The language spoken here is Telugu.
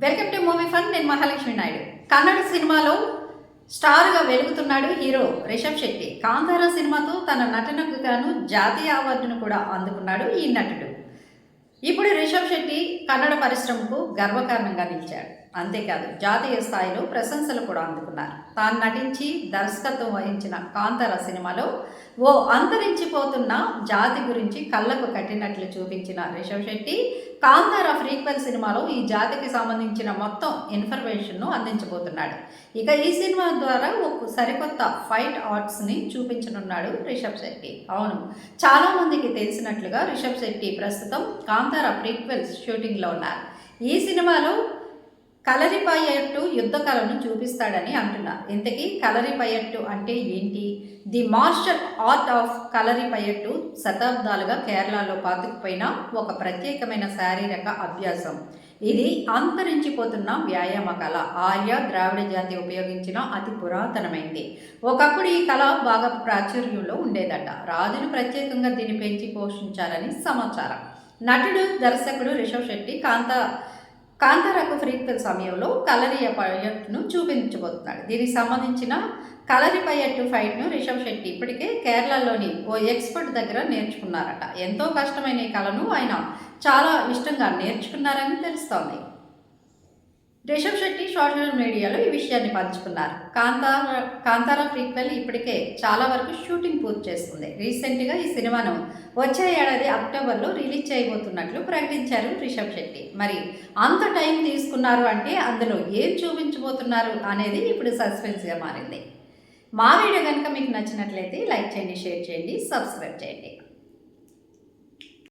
వెల్కమ్ టు మూవీ ఫన్ నేను మహాలక్ష్మి నాయుడు. కన్నడ సినిమాలో స్టార్గా వెలుగుతున్నాడు హీరో రిషబ్ శెట్టి. కాంతార సినిమాతో తన నటనకు గాను జాతీయ అవార్డును కూడా అందుకున్నాడు ఈ నటుడు. ఇప్పుడు రిషబ్ శెట్టి కన్నడ పరిశ్రమకు గర్వకారణంగా నిలిచాడు. అంతేకాదు జాతీయ స్థాయిలో ప్రశంసలు కూడా అందుకున్నారు. తాను నటించి దర్శకత్వం వహించిన కాంతార సినిమాలో ఓ అంతరించిపోతున్న జాతి గురించి కళ్ళకు కట్టినట్లు చూపించిన రిషబ్ శెట్టి కాంతార ఫ్రీక్వెల్ సినిమాలో ఈ జాతికి సంబంధించిన మొత్తం ఇన్ఫర్మేషన్ను అందించబోతున్నాడు. ఇక ఈ సినిమా ద్వారా ఒక సరికొత్త ఫైట్ ఆర్ట్స్ని చూపించనున్నాడు రిషబ్ శెట్టి. అవును చాలా మందికి తెలిసినట్లుగా రిషబ్ శెట్టి ప్రస్తుతం కాంతార ప్రీక్వెల్ షూటింగ్లో ఉన్నారు. ఈ సినిమాలో కలరిపయట్టు యుద్ధ కళను చూపిస్తాడని అంటున్నారు ఇంతకీ కలరిపయట్టు అంటే ఏంటి? The martial art of Kalaripayattu శతాబ్దాలుగా కేరళలో పాతుకుపోయిన ఒక ప్రత్యేకమైన శారీరక అభ్యాసం. ఇది అంతరించిపోతున్న వ్యాయామ కళ. ఆర్య ద్రావిడ జాతి ఉపయోగించిన అతి పురాతనమైంది. ఒకప్పుడు ఈ కళ బాగా ప్రాచుర్యంలో ఉండేదట. రాజులు ప్రత్యేకంగా దీన్ని పెంచి పోషించాలని సమాచారం. నటుడు దర్శకుడు రిషబ్ శెట్టి కాంత కాంతారకు ఫ్రీక్వెల్ సమయంలో కలరియ పయట్ను చూపించబోతున్నాడు. దీనికి సంబంధించిన కలరి పయట్ ఫైట్ను రిషబ్ శెట్టి ఇప్పటికే కేరళలోని ఓ ఎక్స్పర్ట్ దగ్గర నేర్చుకున్నారట. ఎంతో కష్టమైన ఈ కళను ఆయన చాలా ఇష్టంగా నేర్చుకున్నారని తెలుస్తోంది. రిషబ్ శెట్టి సోషల్ మీడియాలో ఈ విషయాన్ని పంచుకున్నారు. కాంతార కాంతారా ప్రీక్వెల్ ఇప్పటికే చాలా వరకు షూటింగ్ పూర్తి చేస్తుంది. రీసెంట్గా ఈ సినిమాను వచ్చే ఏడాది అక్టోబర్లో రిలీజ్ చేయబోతున్నట్లు ప్రకటించారు రిషబ్ శెట్టి. మరి అంత టైం తీసుకున్నారు అంటే అందులో ఏం చూపించబోతున్నారు అనేది ఇప్పుడు సస్పెన్స్గా మారింది. మా వీడియో కనుక మీకు నచ్చినట్లయితే లైక్ చేయండి షేర్ చేయండి సబ్స్క్రైబ్ చేయండి.